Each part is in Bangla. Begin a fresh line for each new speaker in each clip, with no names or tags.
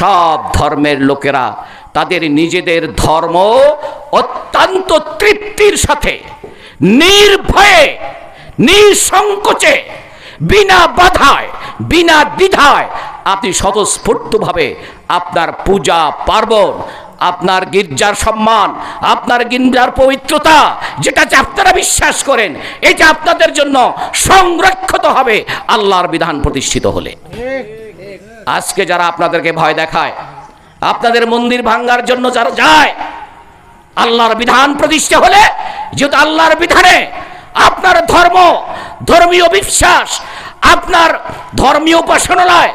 সব ধর্মের লোকেরা তাদের নিজেদের ধর্ম অত্যন্ত তৃপ্তির সাথে, নির্ভয়ে, নিঃসংকোচে, বিনা বাধায়, বিনা দ্বিধায় আপনি স্বতঃস্ফূর্তভাবে আপনার পূজা পার্বণ, আপনার গির্জার সম্মান, আপনার গির্জার পবিত্রতা, যেটা যে আপনারা বিশ্বাস করেন, এটা আপনাদের জন্য সংরক্ষিত হবে, আল্লাহর বিধান প্রতিষ্ঠিত হলে। আজকে যারা আপনাদেরকে ভয় দেখায়, আপনাদের মন্দির ভাঙ্গার জন্য যারা যায়, আল্লাহর বিধান প্রতিষ্ঠা হলে, যেহেতু আল্লাহর বিধানে আপনার ধর্ম, ধর্মীয় বিশ্বাস, আপনার ধর্মীয় উপাসনালয়,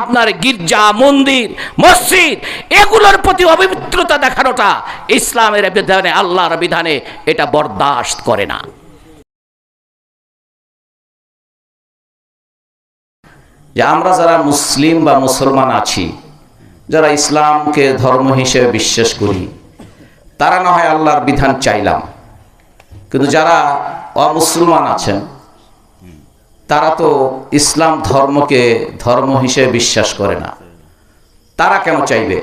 আপনার গির্জা, মন্দির, মসজিদ, এগুলোর প্রতি অপবিত্রতা দেখানোটা ইসলামের বিধানে, আল্লাহর বিধানে এটা বরদাস্ত করে না। যে আমরা যারা মুসলিম বা মুসলমান আছি, যারা ইসলামকে ধর্ম হিসেবে বিশ্বাস করি, তারা না হয় আল্লাহর বিধান চাইলাম। কিন্তু যারা অমুসলমান আছেন, তারা তো ইসলাম ধর্মকে ধর্ম হিসেবে বিশ্বাস করে না। তারা কেন চাইবে?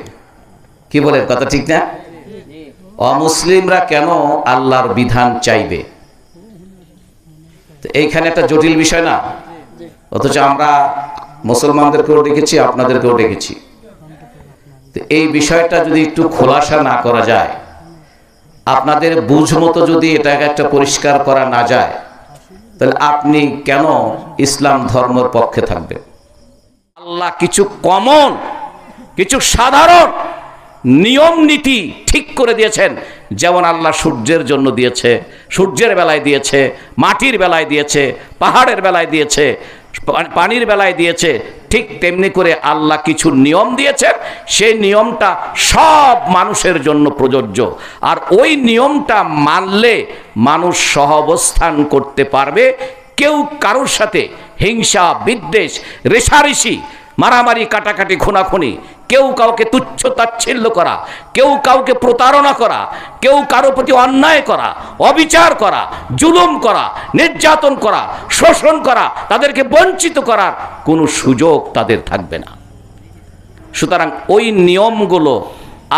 কি বলে কথা ঠিক না? অমুসলিমরা কেন আল্লাহর বিধান চাইবে? এইখানে একটা জটিল বিষয় না? অথচ আমরা মুসলমানদেরকেও ডেকেছি, আপনাদেরকেও ডেকেছি। এই বিষয়টা যদি একটু খোলাসা না করা যায়, আপনাদের বুঝ মতো যদি এটাকে একটা পরিষ্কার করা না যায়, তাহলে আপনি কেন ইসলাম ধর্মের পক্ষে থাকবেন? আল্লাহ কিছু কমন, কিছু সাধারণ নিয়ম, নীতি ঠিক করে দিয়েছেন। যেমন আল্লাহ সূর্যের জন্য দিয়েছে, সূর্যের বেলায় দিয়েছে, মাটির বেলায় দিয়েছে, পাহাড়ের বেলায় দিয়েছে। পানির বেলায় দিয়েছে। ঠিক তেমনি করে আল্লাহ কিছু নিয়ম দিয়েছেন। সেই নিয়মটা সব মানুষের জন্য প্রযোজ্য। আর ওই নিয়মটা মানলে মানুষ সহবস্থান করতে পারবে। কেউ কারোর সাথে হিংসা, বিদ্বেষ, রেশারেশি, মারামারি, কাটাকাটি, খুনাখুনি কেউ কাউকে তুচ্ছ তাচ্ছিল্য করা, কেউ কাউকে প্রতারণা করা, কেউ কারও প্রতি অন্যায় করা, অবিচার করা, জুলুম করা, নির্যাতন করা, শোষণ করা, তাদেরকে বঞ্চিত করার কোনো সুযোগ তাদের থাকবে না। সুতরাং ওই নিয়মগুলো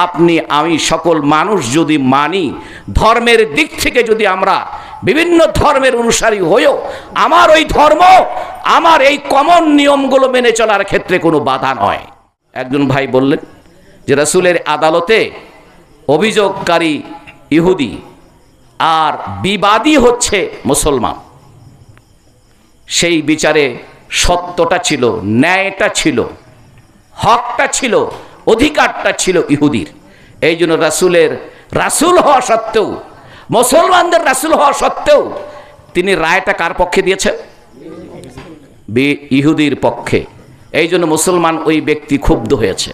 আপনি, আমি সকল মানুষ যদি মানি, ধর্মের দিক থেকে যদি আমরা বিভিন্ন ধর্মের অনুসারী হয়েও, আমার ওই ধর্ম, আমার এই কমন নিয়মগুলো মেনে চলার ক্ষেত্রে কোনো বাধা নয়। একজন ভাই বললেন যে রাসূলের আদালতে অভিযোগকারী ইহুদি আর বিবাদী হচ্ছে মুসলমান। সেই বিচারে সত্যটা ছিল, ন্যায়টা ছিল, হকটা ছিল, অধিকারটা ছিল ইহুদির। এই জন্য রাসুলের রাসুল হওয়া সত্ত্বেও, মুসলমানদের রাসুল হওয়া সত্ত্বেও তিনি রায়টা কার পক্ষে দিয়েছেন? ইহুদির পক্ষে। এই জন্য মুসলমান ওই ব্যক্তি ক্ষুব্ধ হয়েছে।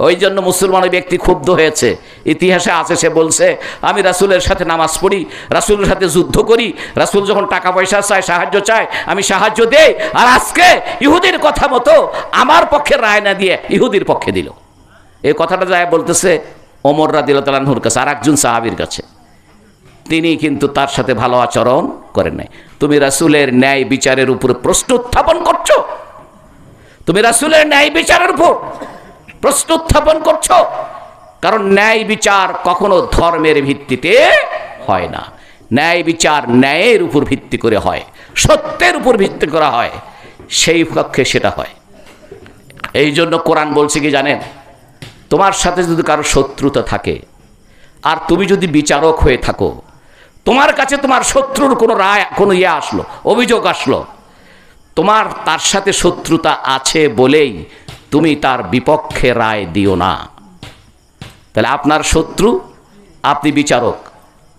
ওই জন্য মুসলমান ওই ব্যক্তি ক্ষুব্ধ হয়েছে। ইতিহাসে আছে, সে বলছে, আমি রাসুলের সাথে নামাজ পড়ি, রাসুলের সাথে যুদ্ধ করি, রাসুল যখন টাকা পয়সা চায়, সাহায্য চায়, আমি সাহায্য দেই, আর আজকে ইহুদির কথা মতো আমার পক্ষে রায় না দিয়ে ইহুদির পক্ষে দিল। এই কথাটা যায় বলতেছে ওমররা দিল তালানহুর কাছে আর একজন সাহাবির কাছে। তিনি কিন্তু তার সাথে ভালো আচরণ করেন নাই। তুমি রাসুলের ন্যায় বিচারের উপরে প্রশ্ন উত্থাপন করছ? তুমি রাসুলের ন্যায় বিচারের উপর প্রশ্ন উত্থাপন করছ। কারণ ন্যায় বিচার কখনো ধর্মের ভিত্তিতে হয় না। ন্যায় বিচার ন্যায়ের উপর ভিত্তি করে হয়, সত্যের উপর ভিত্তি করা হয়, সেই পক্ষে সেটা হয়। এই জন্য কোরআন বলছে কি জানেন? তোমার সাথে যদি কারও শত্রুতা থাকে, আর তুমি যদি বিচারক হয়ে থাকো, তোমার কাছে তোমার শত্রুর কোনো রায়, কোনো ইয়ে আসলো, অভিযোগ আসলো তোমার তার সাথে শত্রুতা আছে বলেই তুমি তার বিপক্ষে রায় দিও না। তাহলে আপনার শত্রু, আপনি বিচারক,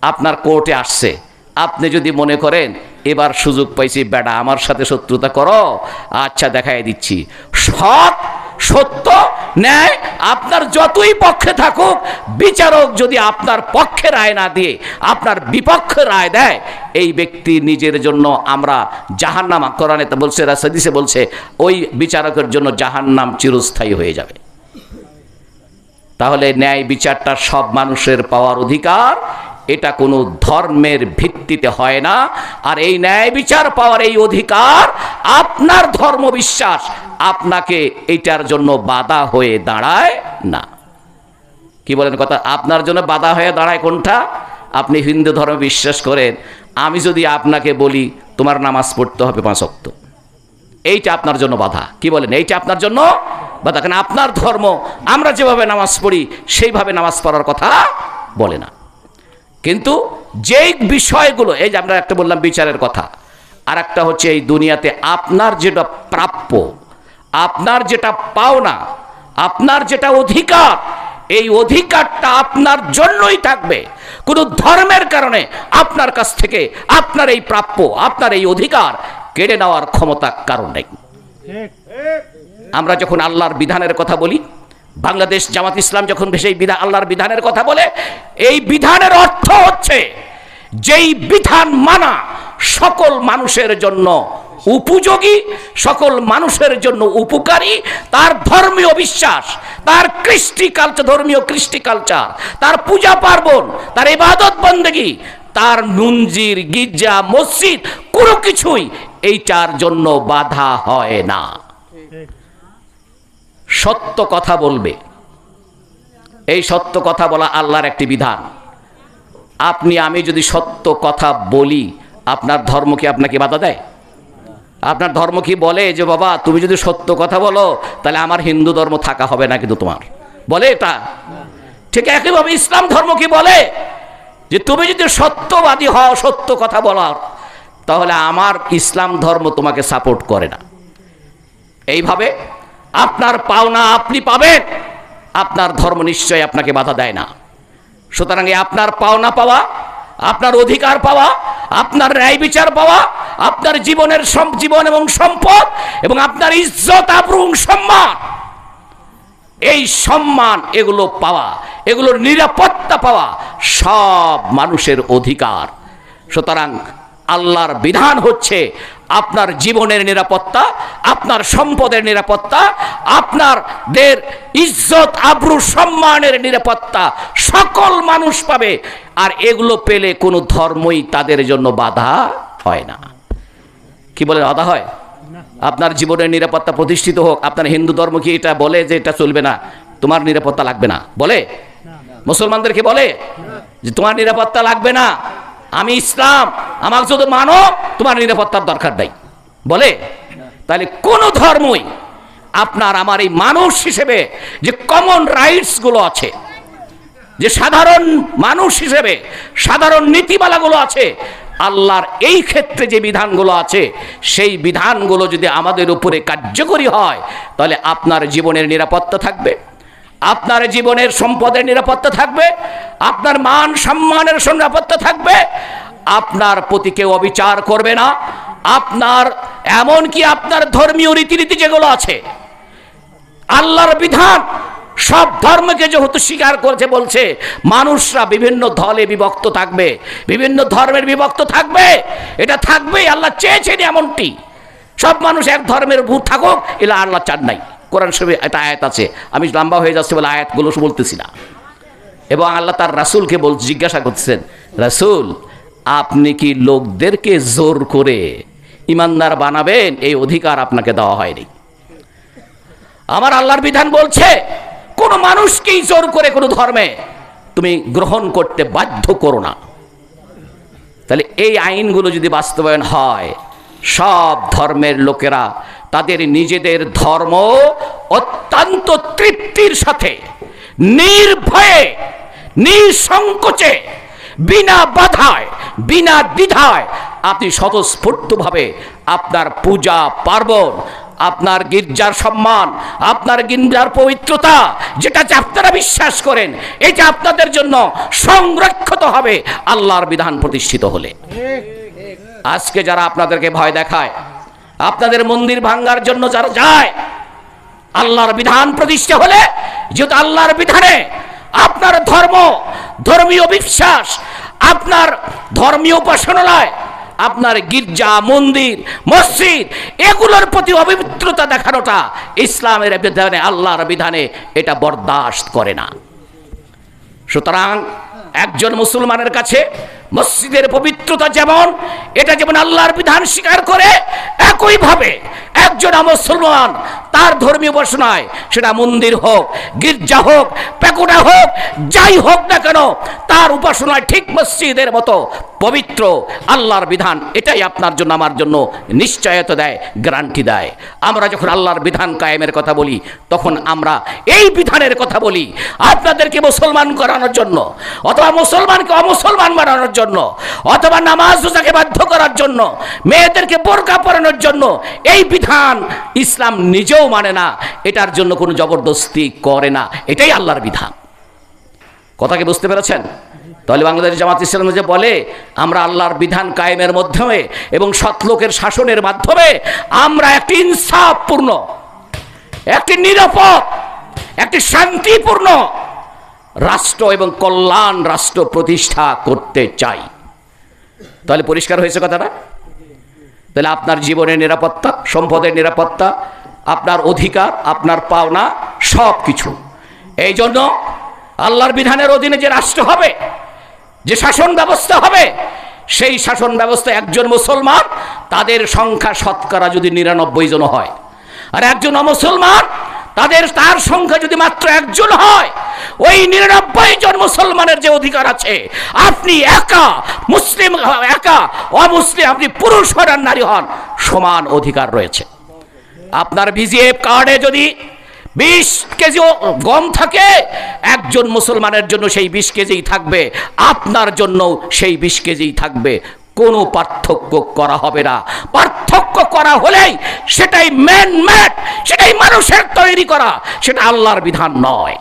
আপনার কোর্টে আসছে। আপনি যদি মনে করেন, এবার সুযোগ পাইছি, বেটা, আমার সাথে শত্রুতা করো আচ্ছা দেখাই দিচ্ছি। সৎ, সত্য ন্যায় আপনার যতই পক্ষে থাকুক, বিচারক যদি আপনার পক্ষে রায় না দিয়ে, আপনার বিপক্ষে রায় দেয়, এই ব্যক্তি নিজের জন্য আমরা জাহান্নাম তো বলছে রাসাদিসে বলছে, ওই বিচারকের জন্য জাহান্নাম চিরস্থায়ী হয়ে যাবে। তাহলে ন্যায় বিচারটা সব মানুষের পাওয়ার অধিকার এটা কোনো ধর্মের ভিত্তিতে হয় না। আর এই ন্যায় বিচার পাওয়ার এই অধিকার, আপনার ধর্ম বিশ্বাস, আপনাকে এইটার জন্য বাধা হয়ে দাঁড়ায় না। কি বলেন কথা? আপনার জন্য বাধা হয়ে দাঁড়ায় কোনটা? আপনি হিন্দু ধর্মে বিশ্বাস করেন। আমি যদি আপনাকে বলি, তোমার নামাজ পড়তে হবে পাঁচ অক্ত এইটা আপনার জন্য বাধা। কি বলেন? এইটা আপনার জন্য বাধা। কারণ আপনার ধর্ম, আমরা যেভাবে নামাজ পড়ি, সেইভাবে নামাজ পড়ার কথা বলে না। কিন্তু যেই বিষয়গুলো এই যে আমরা একটা বললাম বিচারের কথা আর একটা হচ্ছে এই দুনিয়াতে আপনার যেটা প্রাপ্য আপনার যেটা পাওনা আপনার যেটা অধিকার এই অধিকারটা আপনার জন্যই থাকবে। কোনো ধর্মের কারণে আপনার কাছ থেকে আপনার এই প্রাপ্য আপনার এই অধিকার কেড়ে নেওয়ার ক্ষমতা কারণ নেই। আমরা যখন আল্লাহর বিধানের কথা বলি বাংলাদেশ জামাত ইসলাম যখন সেই বিধান আল্লাহর বিধানের কথা বলে, এই বিধানের অর্থ হচ্ছে যেই বিধান মানা সকল মানুষের জন্য উপযোগী, সকল মানুষের জন্য উপকারী, তার ধর্মীয় বিশ্বাস, তার কৃষ্টি কালচার ধর্মীয় কৃষ্টি কালচার, তার পূজা পার্বণ, তার ইবাদত বন্দেগী, তার নুনজির, গির্জা, মসজিদ, কোনো কিছুই এইটার জন্য বাধা হয় না। সত্য কথা বলবে। এই সত্য কথা বলা আল্লাহর একটি বিধান। আপনি, আমি যদি সত্য কথা বলি, আপনার ধর্ম কি আপনাকে বাধা দেয়? আপনার ধর্ম কি বলে যে, বাবা, তুমি যদি সত্য কথা বলো, তাহলে আমার হিন্দু ধর্ম থাকা হবে না কিন্তু তোমার। বলে এটা? ঠিক একইভাবে ইসলাম ধর্ম কি বলে? যে, তুমি যদি সত্যবাদী হও, সত্য কথা বলার, তাহলে আমার ইসলাম ধর্ম তোমাকে সাপোর্ট করে না। এইভাবে আপনার পাওনা আপনি পাবেন। আপনার ধর্ম নিশ্চয় আপনাকে বাধা দেয় না। সুতরাং আপনার পাওনা পাওয়া, আপনার অধিকার পাওয়া, আপনার ন্যায় বিচার পাওয়া, আপনার জীবনের জীবন এবং সম্পদ এবং আপনার ইজ্জত, আবরুং সম্মান, এই সম্মান এগুলো পাওয়া, এগুলোর নিরাপত্তা পাওয়া সব মানুষের অধিকার। সুতরাং আল্লাহর বিধান হচ্ছে আপনার জীবনের নিরাপত্তা, আপনার সম্পদের নিরাপত্তা, আপনারদের ইজ্জত, আব্রু, সম্মানের নিরাপত্তা সকল মানুষ পাবে। আর এগুলো পেলে কোনো ধর্মই তাদের জন্য বাধা হয় না। কি বলে বাধা হয়? আপনার জীবনের নিরাপত্তা প্রতিষ্ঠিত হোক। আপনার হিন্দু ধর্ম কি এটা বলে যে এটা চলবে না? তোমার নিরাপত্তা লাগবে না। বলে? মুসলমানদেরকে বলে যে তোমার নিরাপত্তা লাগবে না। আমি ইসলাম, আমাকে যদি মানো, তোমার নিরাপত্তার দরকার নেই। বলে? তাহলে কোন ধর্মই আপনার আমার এই মানুষ হিসেবে যে কমন রাইটসগুলো আছে, যে সাধারণ মানুষ হিসেবে সাধারণ নীতিমালাগুলো আছে, আল্লাহর এই ক্ষেত্রে যে বিধানগুলো আছে, সেই বিধানগুলো যদি আমাদের উপরে কার্যকরী হয়, তাহলে আপনার জীবনের নিরাপত্তা থাকবে। আপনার জীবনের সম্পদের নিরাপত্তা থাকবে, আপনার মান সম্মানের নিরাপত্তা থাকবে, আপনার প্রতি কেউ অবিচার করবে না, আপনার, এমনকি আপনার ধর্মীয় রীতিনীতি যেগুলো আছে, আল্লাহর বিধান, সব ধর্মকে যেহেতু স্বীকার করছে, বলছে, মানুষরা বিভিন্ন দলে বিভক্ত থাকবে, বিভিন্ন ধর্মের বিভক্ত থাকবে, এটা থাকবেই, আল্লাহ চেয়েছেন এমনটি, সব মানুষ এক ধর্মের ভূত থাকুক, এলা আল্লাহ চান নাই। কোরআন শরীফে একটা আয়াত আছে। আমি লম্বা হয়ে যাচ্ছে বলে আয়াতগুলো বলতেছি না। এবং আল্লাহ তার রাসূলকে বল জিজ্ঞাসা করতেছেন, রাসূল, আপনি কি লোকদেরকে জোর করে ইমানদার বানাবেন? এই অধিকার আপনাকে দেওয়া হয়নি। আমার আল্লাহর বিধান বলছে, কোন মানুষকেই জোর করে কোনো ধর্মে তুমি গ্রহণ করতে বাধ্য করো না। তাহলে এই আইনগুলো যদি বাস্তবায়ন হয়, সব ধর্মের লোকেরা তাদের নিজেদের ধর্ম অত্যন্ত তৃপ্তির সাথে নির্ভয়ে নিঃসংকোচে বিনা বাধায় বিনা দ্বিধায় আপনি স্বতঃস্ফূর্তভাবে আপনার পূজা পার্বণ আপনার গির্জার সম্মান আপনার গির্জার পবিত্রতা যেটা যে আপনারা বিশ্বাস করেন এটা আপনাদের জন্য সংরক্ষিত হবে আল্লাহর বিধান প্রতিষ্ঠিত হলে। আজকে যারা আপনাদেরকে ভয় দেখায় আপনাদের মন্দির ভাঙ্গার জন্য যারা যায়, আল্লাহর বিধান প্রতিষ্ঠা হলে, যেহেতু আল্লাহর বিধানে আপনার ধর্ম, ধর্মীয় বিশ্বাস, আপনার ধর্মীয় উপাসনালয়, আপনার গির্জা, মন্দির, মসজিদ, এগুলোর প্রতি অপবিত্রতা দেখানোটা ইসলামের বিধানে, আল্লাহর বিধানে এটা বরদাস্ত করে না। সুতরাং একজন মুসলমানের কাছে মসজিদের পবিত্রতা যেমন, এটা যেমন আল্লাহর বিধান স্বীকার করে, একইভাবে একজন মুসলমান তার ধর্মীয় উপাসনায়, সেটা মন্দির হোক, গির্জা হোক প্যাকুটা হোক, যাই হোক না কেন, তার উপাসনায় ঠিক মসজিদের মতো পবিত্র আল্লাহর বিধান, এটাই আপনার জন্য, আমার জন্য নিশ্চয়তা দেয় গ্যারান্টি দেয়। আমরা যখন আল্লাহর বিধান কায়েমের কথা বলি, তখন আমরা এই বিধানের কথা বলি, আপনাদেরকে মুসলমান করানোর জন্য, অথবা মুসলমানকে অমুসলমান বানানোর জন্য অথবা নামাজ রোজাকে বাধ্য করার জন্য, মেয়েদেরকে বোরকা পরানোর জন্য, এই বিধান ইসলাম নিজেও মানে না, এটার জন্য কোনো জবরদস্তি করে না, এটাই আল্লাহর বিধান। কথা কি বুঝতে পেরেছেন? তাহলে বাংলাদেশ জামাত ইসলাম যে বলে, আমরা আল্লাহর বিধান কায়েমের মাধ্যমে এবং সৎলোকের শাসনের মাধ্যমে, আমরা একটি ইনসাফপূর্ণ, একটি নিরাপদ, একটি শান্তিপূর্ণ রাষ্ট্র এবং কল্যাণ রাষ্ট্র প্রতিষ্ঠা করতে চাই। তাহলে পরিষ্কার হয়েছে কথাটা? তাহলে আপনার জীবনের নিরাপত্তা, সম্পদের নিরাপত্তা, আপনার অধিকার, আপনার পাওনা, সব কিছু। এই জন্য আল্লাহর বিধানের অধীনে যে রাষ্ট্র হবে, যে শাসন ব্যবস্থা হবে, সেই শাসন ব্যবস্থা একজন মুসলমান, তাদের সংখ্যা শতকরা যদি নিরানব্বই জন হয়। আর একজন অমুসলমান তাদের তার সংখ্যা যদি মাত্র একজন হয়, ওই নিরানব্বই জন মুসলমানের যে অধিকার আছে, আপনি একা মুসলিম, একা অমুসলিম, আপনি পুরুষ হন আর নারী হন, সমান অধিকার রয়েছে। আপনার বিজিএফ কার্ডে যদি বিশ কেজি গম থাকে, একজন মুসলমানের জন্য সেই বিশ কেজিই থাকবে, আপনার জন্য সেই বিশ কেজিই থাকবে। কোনো পার্থক্য করা হবে না। পার্থক্য করা হলেই সেটাই ম্যান ম্যাড সেটাই মানুষের তৈরি করা, সেটা আল্লাহর বিধান নয়।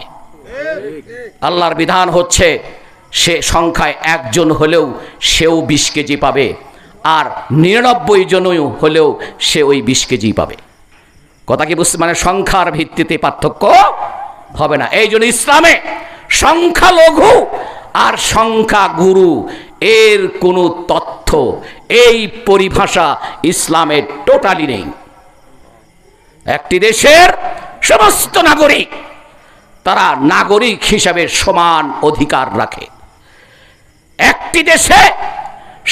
আল্লাহর বিধান হচ্ছে সে সংখ্যায় একজন হলেও সেও বিশ কেজি পাবে, আর নিরানব্বই জনও হলেও সে ওই বিশ কেজি পাবে। কথা কি বুঝতে মানে সংখ্যার ভিত্তিতে পার্থক্য হবে না। এই জন্য ইসলামে সংখ্যালঘু আর সংখ্যা গুরু এর কোনো তথ্য, এই পরিভাষা ইসলামে টোটালি নেই। একটি দেশের সমস্ত নাগরিক, তারা নাগরিক হিসাবে সমান অধিকার রাখে। একটি দেশে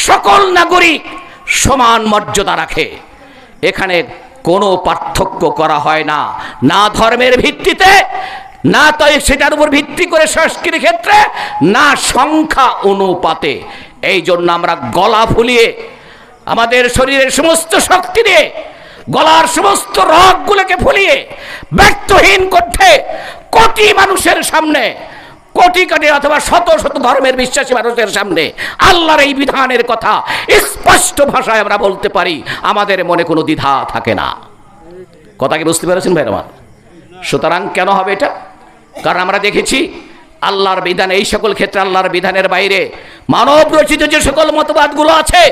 সকল নাগরিক সমান মর্যাদা রাখে। এখানে কোনো পার্থক্য করা হয় না। না ধর্মের ভিত্তিতে না তো সেটার উপর ভিত্তি করে সংস্কৃতির ক্ষেত্রে, না সংখ্যা অনুপাতে। এই জন্য আমরা গলা ফুলিয়ে, আমাদের শরীরের সমস্ত শক্তি দিয়ে, গলার সমস্ত রগগুলোকে ফুলিয়ে, ব্যর্থহীন করতে কোটি মানুষের সামনে, কোটি কোটি অথবা শত শত ধর্মের বিশ্বাসী মানুষের সামনে আল্লাহর এই বিধানের কথা স্পষ্ট ভাষায় আমরা বলতে পারি, আমাদের মনে কোনো দ্বিধা থাকে না। কথা কি বুঝতে পেরেছেন ভাই আমার? সুতরাং কেন হবে এটা? কারণ আমরা দেখেছি আল্লাহর বিধান, এই সকল ক্ষেত্রে আল্লাহর বিধানের বাইরে মানব রচিত যে সকল মতবাদগুলো আছে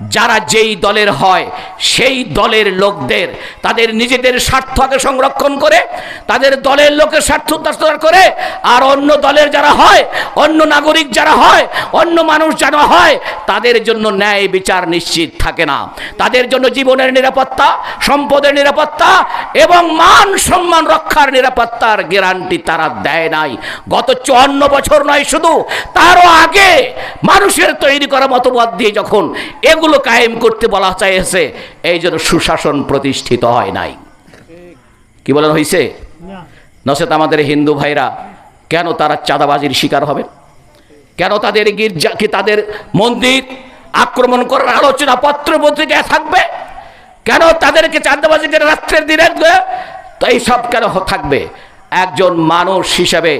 যারা যেই দলের হয়, সেই দলের লোকদের, তাদের নিজেদের স্বার্থকে সংরক্ষণ করে, তাদের দলের লোকের স্বার্থ উদ্ধার করে, আর অন্য দলের যারা হয়, অন্য নাগরিক যারা হয়, অন্য মানুষ যারা হয়, তাদের জন্য ন্যায় বিচার নিশ্চিত থাকে না। তাদের জন্য জীবনের নিরাপত্তা, সম্পদের নিরাপত্তা এবং মান সম্মান রক্ষার নিরাপত্তার গ্যারান্টি তারা দেয় নাই। গত চুয়ান্ন বছর নয় শুধু, তারও আগে মানুষের তৈরি করা মতবাদ দিয়ে যখন এগুলো কায়েম করতে বলা চাইছে এই জন্য সুশাসন প্রতিষ্ঠিত হয় নাই। কি বলেন হয়েছে নচেত আমাদের হিন্দু ভাইরা কেন তারা চাঁদাবাজির শিকার হবে? কেন তাদের গির্জা কি তাদের মন্দির আক্রমণ করার আলোচনা পত্র পত্রিকায় থাকবে? কেন তাদেরকে চাঁদাবাজি করে রাত্রের দিনের তো এইসব কেন থাকবে? একজন মানুষ হিসাবে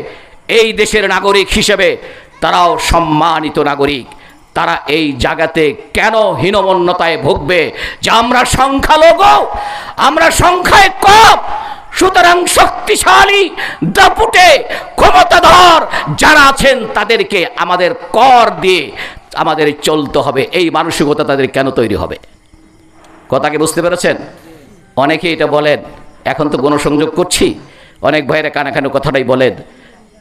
এই দেশের নাগরিক হিসেবে তারাও সম্মানিত নাগরিক। তারা এই জায়গাতে কেন হীনমন্যতায় ভুগবে যে আমরা সংখ্যালঘু? আমরা সংখ্যায় কম। সুতরাং শক্তিশালী, দাপুটে, ক্ষমতাধর যারা আছেন তাদেরকে আমাদের কর দিয়ে আমাদের চলতে হবে। এই মানসিকতা তাদের কেন তৈরি হবে? কথাকে বুঝতে পেরেছেন? অনেকে এটা বলেন, এখন তো গণসংযোগ করছি। অনেক ভাইয়েরা কানাকানো কথাটাই বলেন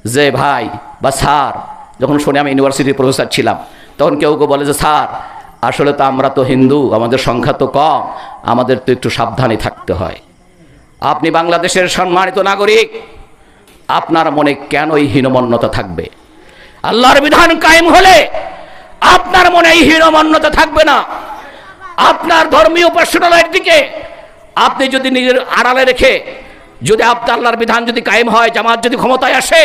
যে, ভাই বা স্যার, যখন শুনে আমি ইউনিভার্সিটির প্রফেসর ছিলাম তখন কেউ কেউ বলে যে, স্যার, আসলে তো আমরা তো হিন্দু, আমাদের সংখ্যা তো কম, আমাদের তো একটু সাবধানে থাকতে হয়। আপনি বাংলাদেশের সম্মানিত নাগরিক, আপনার মনে কেন এই হীনমন্যতা থাকবে? আল্লাহর বিধান কায়েম হলে আপনার মনে এই হীনমন্যতা থাকবে না। আপনার ধর্মীয় উপাসনালয়ের দিকে আপনি যদি নিজের আড়ালে রেখে, যদি আপনার আল্লাহর বিধান যদি কায়েম হয়, জামাত যদি ক্ষমতায় আসে,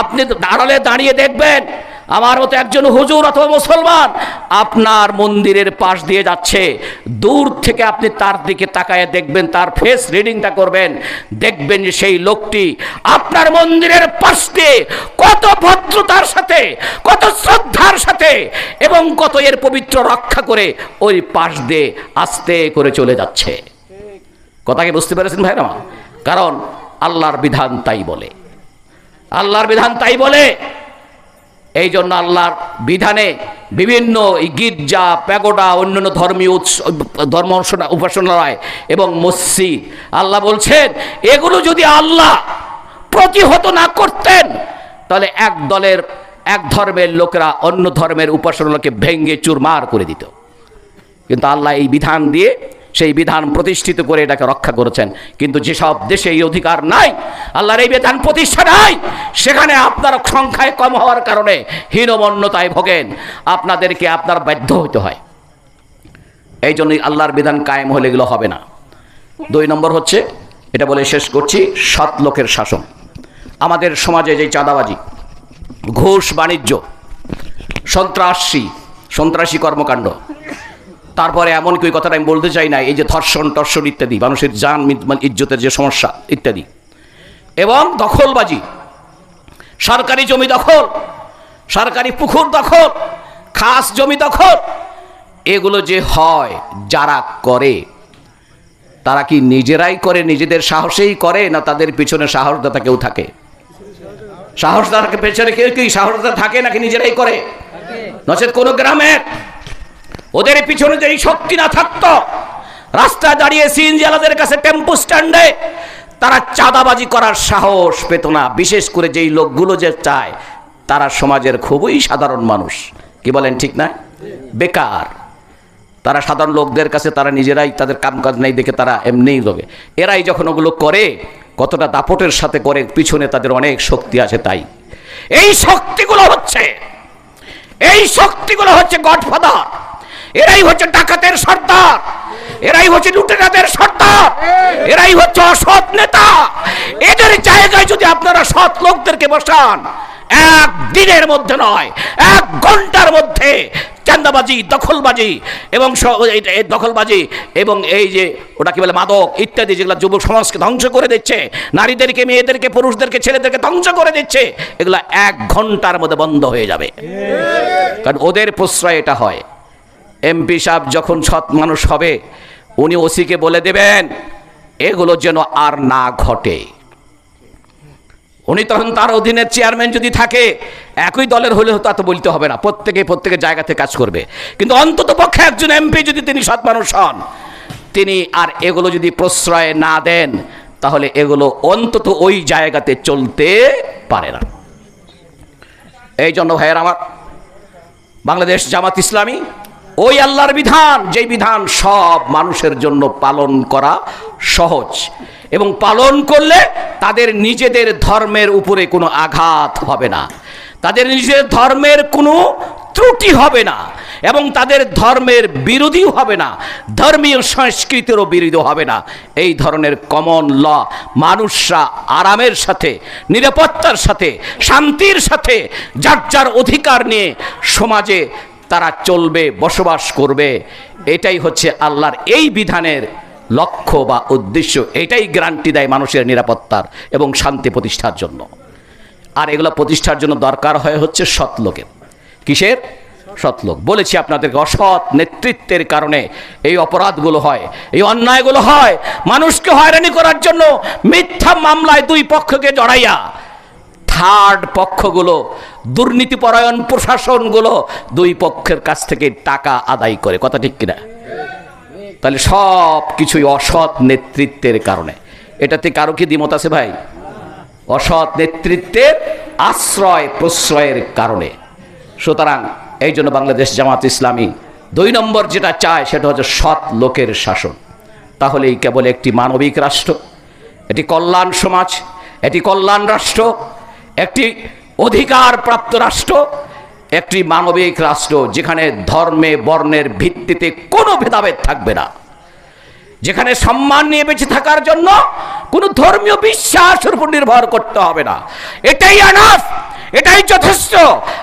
আপনি আড়ালে দাঁড়িয়ে দেখবেন আমার মতো একজন হুজুর অথবা মুসলমান আপনার মন্দিরের পাশ দিয়ে যাচ্ছে, দূর থেকে আপনি তার দিকে তাকায় দেখবেন, তার ফেস রিডিংটা করবেন, দেখবেন যে সেই লোকটি আপনার মন্দিরের পাশ দিয়ে কত ভদ্রতার সাথে, কত শ্রদ্ধার সাথে এবং কত এর পবিত্র রক্ষা করে ওই পাশ দিয়ে আস্তে করে চলে যাচ্ছে। কথাকে বুঝতে পেরেছেন ভাই ভাইরা কারণ আল্লাহর বিধান তাই বলে। আল্লাহর বিধান তাই বলে। এই জন্য আল্লাহর বিধানে বিভিন্ন গির্জা, প্যাগোডা, অন্যান্য ধর্মীয় ধর্ম উপাসনালয় এবং মসজিদ। আল্লাহ বলছেন, এগুলো যদি আল্লাহ প্রতিহত না করতেন, তাহলে এক দলের, এক ধর্মের লোকেরা অন্য ধর্মের উপাসনালয়কে ভেঙ্গে চুরমার করে দিত। কিন্তু আল্লাহ এই বিধান দিয়ে সেই বিধান প্রতিষ্ঠিত করে এটাকে রক্ষা করেছেন। কিন্তু যেসব দেশে এই অধিকার নাই, আল্লাহর এই বিধান প্রতিষ্ঠা নাই, সেখানে আপনার সংখ্যায় কম হওয়ার কারণে হীনমন্যতায় ভোগেন। আপনাদেরকে আপনার বাধ্য হতে হয়। এই জন্যই আল্লাহর বিধান কায়েম হলে এগুলো হবে না। দুই নম্বর হচ্ছে, এটা বলে শেষ করছি, সৎ লোকের শাসন। আমাদের সমাজে যে চাঁদাবাজি, ঘুষ বাণিজ্য, সন্ত্রাসী সন্ত্রাসী কর্মকাণ্ড তারপরে এমন কি কথাটা আমি বলতে চাই না, এই যে ধর্ষণ, টর্ষণ ইত্যাদি, মানুষের যান ইজ্জতের যে সমস্যা ইত্যাদি। এবং দখলবাজি, সরকারি জমি দখল, সরকারি পুকুর দখল, খাস জমি দখল, এগুলো যে হয়, যারা করে, তারা কি নিজেরাই করে, নিজেদের সাহসেই করে, না তাদের পিছনে সাহসদাতা কেউ থাকে? সাহসদাতাকে পেছনে কেউ কি সাহসদাতা থাকে নাকি নিজেরাই করে? নচেত কোনো গ্রামের ওদের পিছনে যদি শক্তি না থাকতো, রাস্তায় দাঁড়িয়ে সিএনজিওয়ালাদের কাছে টেম্পো স্ট্যান্ডে তারা চাঁদাবাজি করার সাহস পেত না। বিশেষ করে যেই লোকগুলো যে চায়, তারা সমাজের খুবই সাধারণ মানুষ। কি বলেন ঠিক না? বেকার। তারা সাধারণ লোকদের কাছে তারা নিজেরাই তাদের কামকাজ নেই দেখে তারা এমনিই লোকে এরাই যখন ওগুলো করে, কতটা দাপটের সাথে করে, পিছনে তাদের অনেক শক্তি আছে তাই। এই শক্তিগুলো হচ্ছে, এই শক্তিগুলো হচ্ছে গডফাদার। এরাই হচ্ছে ডাকাতের সর্দার। এরাই হচ্ছে লুটেরাদের সর্দার। এরাই হচ্ছে অসৎ নেতা। এদের জায়গায় যদি আপনারা সৎ লোকদেরকে বসান, এক দিনের মধ্যে নয়, এক ঘণ্টার মধ্যে চান্দাবাজি, দখলবাজি এবং দখলবাজি এবং এই যে ওটা কি বলে, মাদক ইত্যাদি যেগুলো যুব সমাজকে ধ্বংস করে দিচ্ছে, নারীদেরকে, মেয়েদেরকে, পুরুষদেরকে, ছেলেদেরকে ধ্বংস করে দিচ্ছে, এগুলো এক ঘণ্টার মধ্যে বন্ধ হয়ে যাবে। কারণ ওদের প্রশ্রয় এটা হয়। এমপি সাহেব যখন সৎ মানুষ হবে, উনি ওসিকে বলে দেবেন, এগুলো যেন আর না ঘটে। উনি তখন তার অধীনের চেয়ারম্যান যদি থাকে, একই দলের হলে তা তো বলতে হবে না, প্রত্যেকে প্রত্যেকের জায়গাতে কাজ করবে। কিন্তু অন্তত পক্ষে একজন এমপি যদি তিনি সৎ মানুষ হন, তিনি আর এগুলো যদি প্রশ্রয় না দেন, তাহলে এগুলো অন্তত ওই জায়গাতে চলতে পারে না। এই জন্য ভাইয়ের আমার, বাংলাদেশ জামাত ইসলামী ওই আল্লাহর বিধান, যেই বিধান সব মানুষের জন্য পালন করা সহজ। এবং পালন করলে তাদের নিজেদের ধর্মের উপরে কোনো আঘাত হবে না। তাদের নিজের ধর্মের কোনো ত্রুটি হবে না। এবং তাদের ধর্মের বিরোধীও হবে না। ধর্মীয় সংস্কৃতিরও বিরোধী হবে না। এই ধরনের কমন ল মানুষরা আরামের সাথে, নিরাপত্তার সাথে, শান্তির সাথে, যার যার অধিকার নিয়ে সমাজে তারা চলবে, বসবাস করবে। এটাই হচ্ছে আল্লাহর এই বিধানের লক্ষ্য বা উদ্দেশ্য। এটাই গ্যারান্টি দেয় মানুষের নিরাপত্তার এবং শান্তি প্রতিষ্ঠার জন্য। আর এগুলো প্রতিষ্ঠার জন্য দরকার হয় হচ্ছে সৎ লোকের। কিসের? সৎ লোক। বলেছি আপনাদেরকে, অসৎ নেতৃত্বের কারণে এই অপরাধগুলো হয়, এই অন্যায়গুলো হয়। মানুষকে হয়রানি করার জন্য মিথ্যা মামলায় দুই পক্ষকে জড়াইয়া থার্ড পক্ষগুলো দুর্নীতিপরায়ণ প্রশাসনগুলো দুই পক্ষের কাছ থেকে টাকা আদায় করে। কথা ঠিক কিনা? তাহলে সব কিছুই অসৎ নেতৃত্বের কারণে। এটাতে কারও কি দ্বিমত আছে ভাই? অসৎ নেতৃত্বের আশ্রয় প্রশ্রয়ের কারণে। সুতরাং এই জন্য বাংলাদেশ জামাত ইসলামী দুই নম্বর যেটা চায় সেটা হচ্ছে সৎ লোকের শাসন। তাহলেই কেবল একটি মানবিক রাষ্ট্র, এটি কল্যাণ সমাজ, এটি কল্যাণ রাষ্ট্র, একটি অধিকার প্রাপ্ত রাষ্ট্র, একটি মানবিক রাষ্ট্র যেখানে ধর্মে, বর্ণের ভিত্তিতে কোনো ভেদাভেদ থাকবে না। যেখানে সম্মান নিয়ে বেঁচে থাকার জন্য কোনো ধর্মীয় বিশ্বাসের উপর নির্ভর করতে হবে না। এটাই আনাফ, এটাই যথেষ্ট।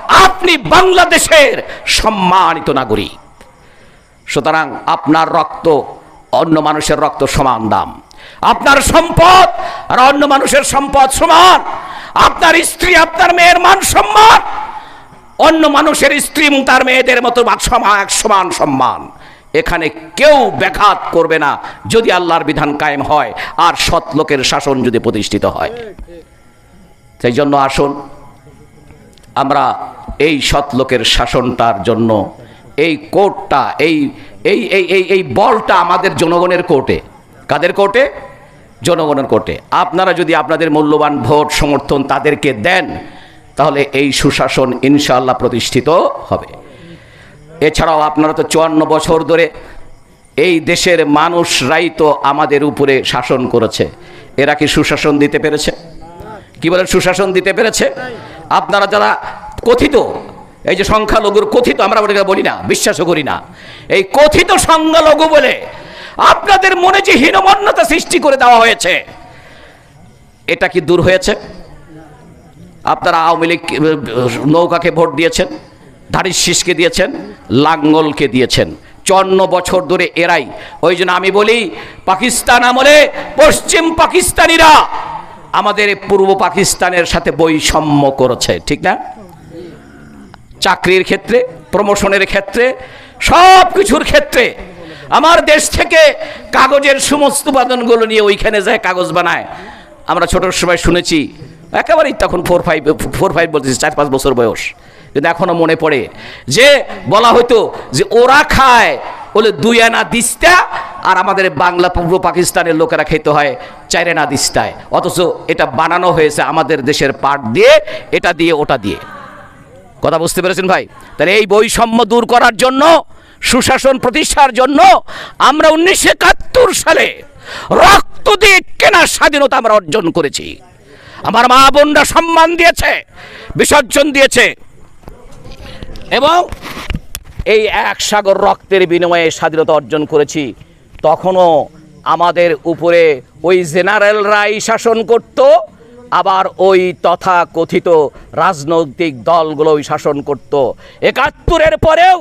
আপনি বাংলাদেশের সম্মানিত নাগরিক। সুতরাং আপনার রক্ত অন্য মানুষের রক্ত সমান দাম। আপনার সম্পদ আর অন্য মানুষের সম্পদ সমান। আপনার স্ত্রী, আপনার মেয়ের মান সম্মান। অন্য মানুষের স্ত্রী তার মেয়েদের মতো সমান সমান সম্মান। এখানে কেউ ব্যাঘাত করবে না যদি আল্লাহর বিধান কায়েম হয় আর সৎ লোকের শাসন যদি প্রতিষ্ঠিত হয়। সেই জন্য আসুন, আমরা এই সৎ লোকের শাসনটার জন্য এই কোর্টটা এই এই এই এই বলটা আমাদের জনগণের কোর্টে কাদের কোর্টে? জনগণের কোর্টে। আপনারা যদি আপনাদের মূল্যবান ভোট সমর্থন তাদেরকে দেন, তাহলে এই সুশাসন ইনশাআল্লাহ প্রতিষ্ঠিত হবে। এছাড়াও আপনারা তো চুয়ান্ন বছর ধরে এই দেশের মানুষরাই তো আমাদের উপরে শাসন করেছে। এরা কি সুশাসন দিতে পেরেছে? কি বলেন সুশাসন দিতে পেরেছে? আপনারা যারা কথিত, এই যে সংখ্যালঘুর কথিত, আমরা বলি না, বিশ্বাসও করি না। এই কথিত সংখ্যালঘু বলে আপনাদের মনে যে হীনমন্যতা সৃষ্টি করে দেওয়া হয়েছে, এটা কি দূর হয়েছে? আপনারা আওয়ামী লীগ নৌকাকে ভোট দিয়েছেন ধারির শীষকে দিয়েছেন, লাঙ্গলকে দিয়েছেন। চন্ন বছর ধরে এরাই। ওই জন্য আমি বলি, পাকিস্তান আমলে পশ্চিম পাকিস্তানিরা আমাদের পূর্ব পাকিস্তানের সাথে বৈষম্য করেছে, ঠিক না? চাকরির ক্ষেত্রে প্রমোশনের ক্ষেত্রে সব কিছুর ক্ষেত্রে আমার দেশ থেকে কাগজের সমস্ত উপাদানগুলো নিয়ে ওইখানে যায়, কাগজ বানায়। আমরা ছোটোর সময় শুনেছি, একেবারেই তখন ফোর ফাইভ ফোর ফাইভ বলতেছি, চার পাঁচ বছর বয়স। কিন্তু এখনও মনে পড়ে যে, বলা হতো যে ওরা খায়, বলে দুই আনা দিস্তা, আর আমাদের বাংলা, পূর্ব পাকিস্তানের লোকেরা খেতে হয় চার আনা দিস্তায়। অথচ এটা বানানো হয়েছে আমাদের দেশের পাট দিয়ে, এটা দিয়ে, ওটা দিয়ে। কথা বুঝতে পেরেছেন ভাই? তাহলে এই বৈষম্য দূর করার জন্য সুশাসন প্রতিষ্ঠার জন্য আমরা উনিশশো একাত্তর সালে রক্ত দিয়ে কেনা স্বাধীনতা আমরা অর্জন করেছি। আমার মা বোনরা সম্মান দিয়েছে, বিসর্জন দিয়েছে। এবং এই এক সাগর রক্তের বিনিময়ে স্বাধীনতা অর্জন করেছি। তখনও আমাদের উপরে ওই জেনারেলরাই শাসন করত, আবার ওই তথা কথিত রাজনৈতিক দলগুলোই শাসন করত। একাত্তরের পরেও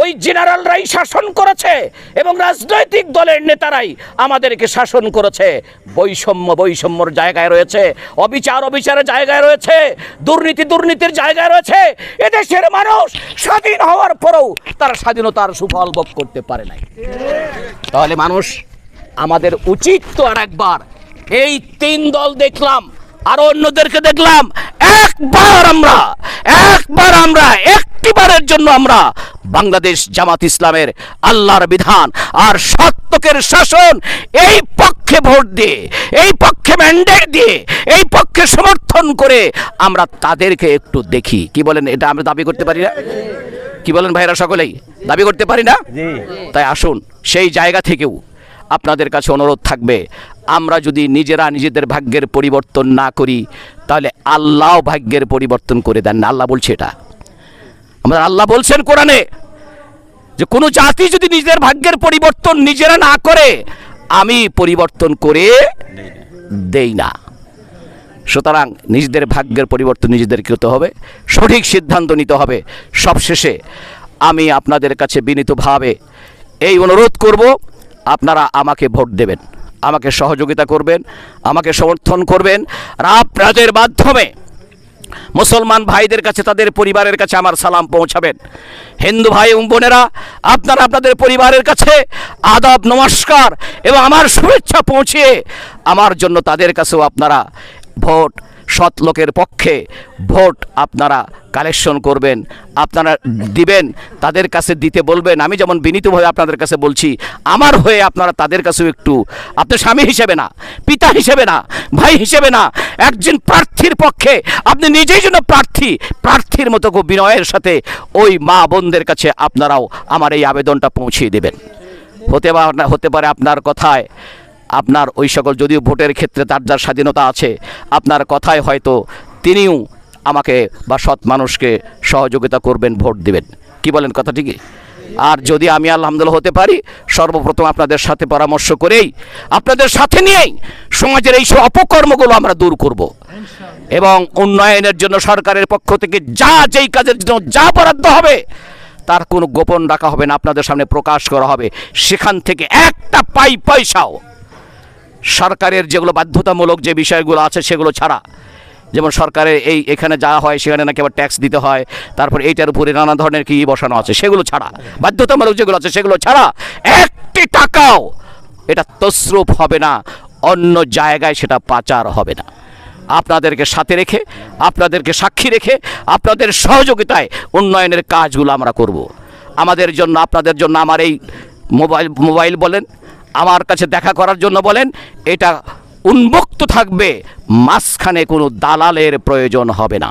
ওই জেনারেলরাই শাসন করেছে এবং রাজনৈতিক দলের নেতারাই আমাদেরকে শাসন করেছে। বৈষম্য বৈষম্যর জায়গায় রয়েছে, অবিচার অবিচারের জায়গায় রয়েছে, দুর্নীতি দুর্নীতির জায়গায় রয়েছে। এদেশের মানুষ স্বাধীন হওয়ার পরেও তারা স্বাধীনতার সুফল ভোগ করতে পারে নাই। তাহলে মানুষ, আমাদের উচিত তো আর একবার এই তিন দল দেখলাম, আর অন্যদেরকে দেখলাম, একবার আমরা একবার আমরা একটিবারের জন্য আমরা বাংলাদেশ জামাত ইসলামের আল্লাহর বিধান আর সত্যকের শাসন এই পক্ষে ভোট দিয়ে এই পক্ষে ম্যান্ডেট দিয়ে এই পক্ষে সমর্থন করে আমরা তাদেরকে একটু দেখি। কি বলেন এটা আমরা দাবি করতে পারি না? কি বলেন ভাইরা সকলেই? দাবি করতে পারি না? তাই আসুন সেই জায়গা থেকেও আপনাদের কাছে অনুরোধ থাকবে আমরা যদি নিজেরা নিজেদের ভাগ্যের পরিবর্তন না করি তাহলে আল্লাহ ভাগ্যের পরিবর্তন করে দেন না। আল্লাহ বলছে এটা। আমরা আল্লাহ বলছেন কোরআনে যে কোনো জাতি যদি নিজের ভাগ্যের পরিবর্তন নিজেরা না করে, আমি পরিবর্তন করে দেই না। সুতরাং নিজেদের ভাগ্যের পরিবর্তন নিজেদেরকে হতে হবে? সঠিক সিদ্ধান্ত নিতে হবে। সবশেষে আমি আপনাদের কাছে বিনীতভাবে এই অনুরোধ করব, আপনারা আমাকে ভোট দেবেন, আমাকে সহযোগিতা করবেন, আমাকে সমর্থন করবেন আর আপনাদের মাধ্যমে মুসলমান ভাইদের কাছে, তাদের পরিবারের কাছে আমার সালাম পৌঁছাবেন। হিন্দু ভাই ও বোনেরা, আপনারা আপনাদের পরিবারের কাছে আদাব, নমস্কার এবং আমার শুভেচ্ছা পৌঁছিয়ে, আমার জন্য তাদের কাছেও আপনারা ভোট সৎ লোকের পক্ষে ভোট আপনারা কালেকশন করবেন, আপনারা দিবেন, তাদের কাছে দিতে বলবেন। আমি যেমন বিনীতভাবে আপনাদের কাছে বলছি, আমার হয়ে আপনারা তাদের কাছেও একটু আপনার স্বামী হিসেবে না, পিতা হিসেবে না, ভাই হিসেবে না, একজন প্রার্থীর পক্ষে আপনি নিজেই জন্য প্রার্থী, প্রার্থীর মতো বিনয়ের সাথে ওই মা বোনদের কাছে আপনারাও আমার এই আবেদনটা পৌঁছিয়ে দেবেন। হতে হতে পারে আপনার কথায় আপনার ওই সকল যদিও ভোটের ক্ষেত্রে তার যার স্বাধীনতা আছে, আপনার কথায় হয়তো তিনিও আমাকে বা সৎ মানুষকে সহযোগিতা করবেন, ভোট দিবেন। কি বলেন কথা ঠিকই আর যদি আমি আলহামদুলিল্লাহ হতে পারি, সর্বপ্রথম আপনাদের সাথে পরামর্শ করেই, আপনাদের সাথে নিয়েই সমাজের এই সব অপকর্মগুলো আমরা দূর করব। এবং উন্নয়নের জন্য সরকারের পক্ষ থেকে যা যেই কাজের জন্য যা বরাদ্দ হবে, তার কোনো গোপন রাখা হবে না, আপনাদের সামনে প্রকাশ করা হবে। সেখান থেকে একটা পাই পয়সাও সরকারের যেগুলো বাধ্যতামূলক যে বিষয়গুলো আছে সেগুলো ছাড়া। যেমন সরকারের এই এখানে যা হয় সেখানে নাকি আবার ট্যাক্স দিতে হয়, তারপর এইটার উপরে নানা ধরনের কি বসানো আছে সেগুলো ছাড়া। বাধ্যতামূলক যেগুলো আছে সেগুলো ছাড়া একটি টাকাও এটা তসরূপ হবে না, অন্য জায়গায় সেটা পাচার হবে না। আপনাদেরকে সাথে রেখে, আপনাদেরকে সাক্ষী রেখে, আপনাদের সহযোগিতায় উন্নয়নের কাজগুলো আমরা করব। আমাদের জন্য, আপনাদের জন্য আমার এই মোবাইল মোবাইল বলেন আমার কাছে দেখা করার জন্য বলেন, এটা উন্মুক্ত থাকবে, মাঝখানে কোনো দালালের প্রয়োজন হবে না।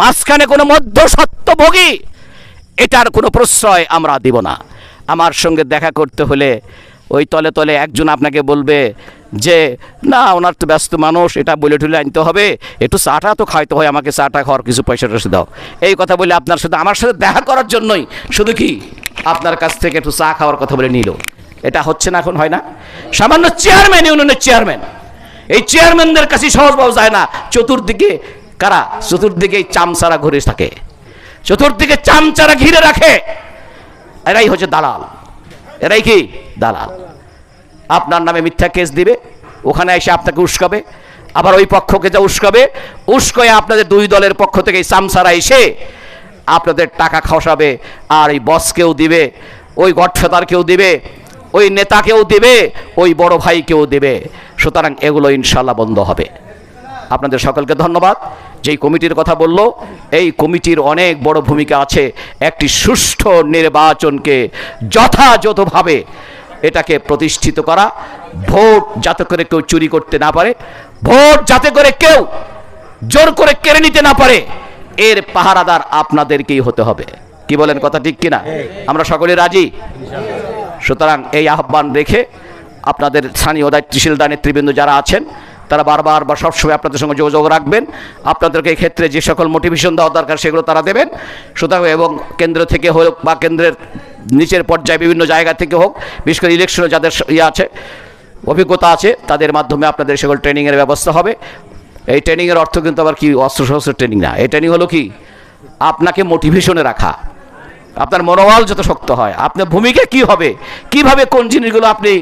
মাঝখানে কোনো মধ্যসত্ত্বভোগী এটার কোনো প্রশ্রয় আমরা দিব না। আমার সঙ্গে দেখা করতে হলে ওই তলে তলে একজন আপনাকে বলবে যে, না, ওনার তো ব্যস্ত মানুষ, এটা বলে টুলে আনতে হবে, একটু চাটা তো খাইতে হয়, আমাকে চাটা খাওয়ার কিছু পয়সা টয়সা দাও। এই কথা বলে আপনার সাথে, আমার সাথে দেখা করার জন্যই, শুধু কি, আপনার কাছ থেকে একটু চা খাওয়ার কথা বলে নিল। এটা হচ্ছে না, এখন হয় না। সামান্য চেয়ারম্যান ইউনিয়নের চেয়ারম্যান এই চেয়ারম্যানদের কাছে সহজ পাওয়া যায় না। চতুর্দিকে কারা? চতুর্দিকে চামচারা ঘুরে থাকে। চতুর্দিকে চামচারা ঘিরে রাখে। এরাই হচ্ছে দালাল। এরাই কি? দালাল। আপনার নামে মিথ্যা কেস দিবে, ওখানে এসে আপনাকে উস্কাবে। আবার ওই পক্ষকে যা উস্কাবে, উস্কয়ে আপনাদের দুই দলের পক্ষ থেকে সামসারা এসে আপনাদের টাকা খসাবে। আর এই বসকেও দিবে, ওই গডফাদারকেও দিবে। ওই নেতাকেও দেবে ওই বড় ভাইকেও দেবে। সুতরাং এগুলো ইনশাল্লাহ বন্ধ হবে। আপনাদের সকলকে ধন্যবাদ। যেই কমিটির কথা বলল এই কমিটির অনেক বড় ভূমিকা আছে। একটি সুষ্ঠু নির্বাচনকে যথাযথভাবে এটাকে প্রতিষ্ঠিত করা। ভোট যাতে করে কেউ চুরি করতে না পারে ভোট যাতে করে কেউ জোর করে কেড়ে নিতে না পারে এর পাহারাদার আপনাদেরকেই হতে হবে। কি বলেন কথা ঠিক কিনা? আমরা সকলে রাজি? সুতরাং এই আহ্বান রেখে আপনাদের স্থানীয় দায়িত্বশীল দা নেতৃবৃন্দ যারা আছেন, তারা বারবার বা সবসময় আপনাদের সঙ্গে যোগাযোগ রাখবেন। আপনাদেরকে ক্ষেত্রে যে সকল মোটিভেশন দেওয়া দরকার সেগুলো তারা দেবেন। সুতরাং এবং কেন্দ্র থেকে হোক বা কেন্দ্রের নিচের পর্যায়ে বিভিন্ন জায়গা থেকে হোক, বিশেষ করে ইলেকশনে যাদের ইয়ে আছে, অভিজ্ঞতা আছে, তাদের মাধ্যমে আপনাদের সকল ট্রেনিংয়ের ব্যবস্থা হবে। এই ট্রেনিংয়ের অর্থ কিন্তু আবার কি? অস্ত্র শস্ত্রের ট্রেনিং না। এই ট্রেনিং হলো কি? আপনাকে মোটিভেশনে রাখা। আপনার মনোবল যত শক্ত হয়, আপনার ভূমিকা কি হবে, কীভাবে কোন জিনিসগুলো আপনি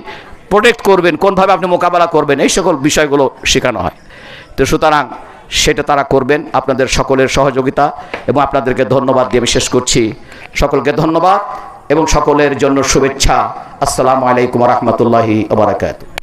প্রোটেক্ট করবেন, কোনভাবে আপনি মোকাবেলা করবেন, এই সকল বিষয়গুলো শেখানো হয়। তো সুতরাং সেটা তারা করবেন, আপনাদের সকলের সহযোগিতা এবং আপনাদেরকে ধন্যবাদ দিয়ে আমি শেষ করছি। সকলকে ধন্যবাদ এবং সকলের জন্য শুভেচ্ছা। আসসালামু আলাইকুম রহমতুল্লাহি ওবরাকাত